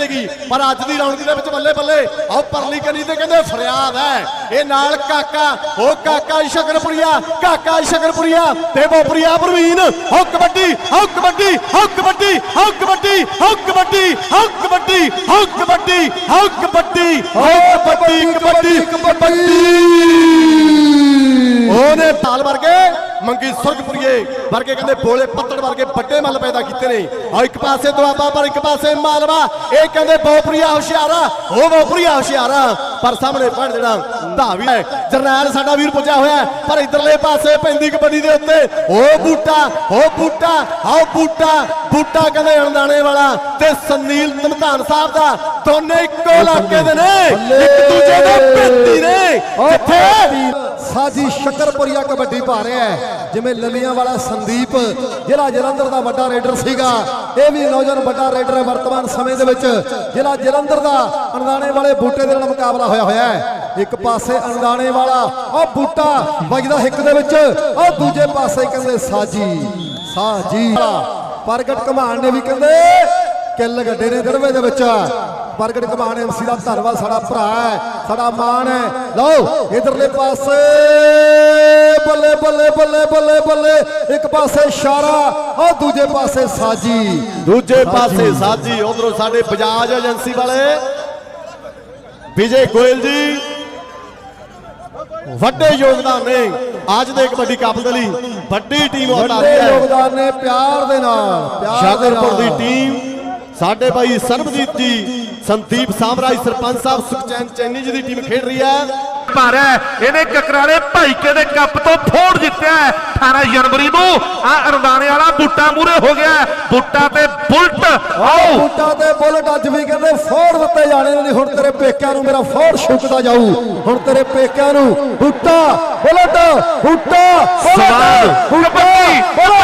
ਪਰ ਅੱਜ ਦੀ ਰੌਣਕ ਦੇ ਵਿੱਚ ਬੱਲੇ ਬੱਲੇ ਆਓ ਪਰਲੀ ਕਨੀ ਤੇ ਕਹਿੰਦੇ ਫਰਿਆਦ ਹੈ। ਇਹ ਨਾਲ ਕਾਕਾ ਉਹ ਕਾਕਾ ਸ਼ਕਰਪੁਰੀਆ ਕਾਕਾ ਸ਼ਕਰਪੁਰੀਆ ਤੇ ਬੋਪਰੀਆ ਪ੍ਰਵੀਨ। ਹੋ ਕਬੱਡੀ ਹੋ ਕਬੱਡੀ ਹੋ ਕਬੱਡੀ ਹੋ ਕਬੱਡੀ ਹੋ ਕਬੱਡੀ ਹੋ ਕਬੱਡੀ ਹੋ ਕਬੱਡੀ ਹੋ ਕਬੱਡੀ ਹੋ ਕਬੱਡੀ ਕਬੱਡੀ ਕਬੱਡੀ। ਉਹਨੇ ਤਾਲ ਵਰਗੇ ਮੰਗੀ ਸੁਰਗਪੁਰੀਏ ਵਰਗੇ ਕਹਿੰਦੇ ਬੋਲੇ ਪੱਤੜ ਵਰਗੇ ਵੱਡੇ ਮੱਲ ਪੈਦਾ ਕੀਤੇ ਨੇ। ਆ ਇੱਕ ਪਾਸੇ ਦੁਆਬਾ ਪਰ ਇੱਕ ਪਾਸੇ ਮਾਲਵਾ। ਇਹ ਕਹਿੰਦੇ ਬਹੁਪਰੀਆ ਹੁਸ਼ਿਆਰਾ ਉਹ ਬਹੁਪਰੀਆ ਹੁਸ਼ਿਆਰਾ। ਪਰ ਸਾਹਮਣੇ ਪੜ ਜਿਹੜਾ ਧਾਵੀ ਹੈ ਜਰਨੈਲ ਸਾਡਾ ਵੀਰ ਪੁੱਜਿਆ ਹੋਇਆ ਪਰ ਇਧਰਲੇ ਪਾਸੇ ਪੈਂਦੀ ਕਬੱਡੀ ਦੇ ਉੱਤੇ। ਉਹ ਬੂਟਾ ਉਹ ਬੂਟਾ ਆਓ ਬੂਟਾ ਬੂਟਾ ਕਹਿੰਦੇ ਅਣਦਾਣੇ ਵਾਲਾ ਤੇ ਸੰਨੀਲ ਧਮਧਾਨ ਸਾਹਿਬ ਦਾ ਦੋਨੇ ਇੱਕੋ ਇਲਾਕੇ ਦੇ ਨੇ। ਇੱਕ ਦੂਜੇ ਦੇ ਪੇਤੀ ਨੇ। ਜਿੱਥੇ ਸਾਜੀ ਸ਼ਕਰਪੁਰੀਆ ਕਬੱਡੀ ਪਾ ਰਿਹਾ ਹੈ। ਜਿਵੇਂ ਲੱਲੀਆਂ ਵਾਲਾ ਸੰਦੀਪ, ਜ਼ਿਲ੍ਹਾ ਜਲੰਧਰ ਦਾ ਵੱਡਾ ਰੇਡਰ ਸੀਗਾ। ਇਹ ਵੀ ਨੌਜਵਾਨ ਵੱਡਾ ਰੇਡਰ ਹੈ ਵਰਤਮਾਨ ਸਮੇਂ ਦੇ ਵਿੱਚ। ਜ਼ਿਲ੍ਹਾ ਜਲੰਧਰ ਦਾ ਅਣਦਾਣੇ ਵਾਲੇ ਬੂਟੇ ਦੇ ਨਾਲ ਮੁਕਾਬਲਾ ਹੋਇਆ ਹੋਇਆ ਹੈ। ਇੱਕ ਪਾਸੇ ਅਣਦਾਣੇ ਵਾਲਾ ਉਹ ਬੂਟਾ ਵੱਜਦਾ ਹਿੱਕ ਦੇ ਵਿੱਚ। ਉਹ ਦੂਜੇ ਪਾਸੇ ਕਹਿੰਦੇ ਸਾਜੀ ਸਾਜੀ ਪ੍ਰਗਟ ਕਮਾਨ ਨੇ ਵੀ ਕਹਿੰਦੇ, ਕਿੱਲ ਗੱਡੇ ਨੇ ਦਰਵੇ ਦੇ ਵਿੱਚ। ਪ੍ਰਗਟ ਕਮਾਨ ਐਮਸੀ ਦਾ ਧੰਨਵਾਦ ਸਾਡਾ ਭਰਾ ਹੈ ਸਾਡਾ ਮਾਣ ਹੈ। ਲਓ ਇਧਰਲੇ ਪਾਸੇ ਬੱਲੇ ਬੱਲੇ ਬੱਲੇ ਬੱਲੇ ਬੱਲੇ। ਇੱਕ ਪਾਸੇ ਇਸ਼ਾਰਾ ਉਹ ਦੂਜੇ ਪਾਸੇ ਸਾਜੀ। ਦੂਜੇ ਪਾਸੇ ਸਾਜੀ ਉਧਰੋਂ ਸਾਡੇ ਬਜਾਜ ਏਜੰਸੀ ਵਾਲੇ। ਵਿਜੇ ਗੋਇਲ ਜੀ ਵੱਡੇ ਯੋਗਦਾਨ ਨੇ ਅੱਜ ਦੇ ਕਬੱਡੀ ਕੱਪ ਦੇ ਲਈ ਵੱਡੀ ਟੀਮ ਉਤਾਰੀ ਵੱਡੇ ਹੈ। ਯੋਗਦਾਨ ਨੇ ਪਿਆਰ ਦੇ ਨਾਲ ਪਿਆਰ ਦੇ। ਟੀਮ ਸਾਡੇ ਭਾਈ ਸਰਬਜੀਤ ਜੀ ਸੰਦੀਪ ਸਾਮਰਾਜ ਸਰਪੰਚ ਸਾਹਿਬ ਸੁਖਚੈਨ ਚੈਨੀ ਜੀ ਦੀ ਟੀਮ ਖੇਡ ਰਹੀ ਹੈ। ਹੈ। ਇਹਨੇ ਕਕਰਾਲੇ ਭਾਈਕੇ ਦੇ ਕੱਪ ਤੋਂ ਫੋੜ ਜਿੱਤਿਆ ਹੈ। 18 ਜਨਵਰੀ ਨੂੰ ਆ ਅਰਦਾਨੇ ਵਾਲਾ ਬੁੱਟਾ ਮੂਰੇ ਹੋ ਗਿਆ। ਬੁੱਟਾ ਤੇ ਬੁਲਟ ਆਓ। ਬੂਟਾ ਤੇ ਬੁਲਟ ਅੱਜ ਵੀ ਕਹਿੰਦੇ ਫੋੜ ਦਿੱਤੇ ਜਾਣੇ ਨੇ ਹੁਣ ਤੇਰੇ ਪੇਕਿਆਂ ਨੂੰ ਮੇਰਾ ਫੋੜ ਛੁੱਕਦਾ ਜਾਊ। ਹੁਣ ਤੇਰੇ ਪੇਕਿਆਂ ਨੂੰ ਬੂਟਾ ਬੁਲਟ ਬੂਟਾ ਸਵਾਲ, ਬੁਲਟ ਬੂਟਾ ਬੁਲਟ।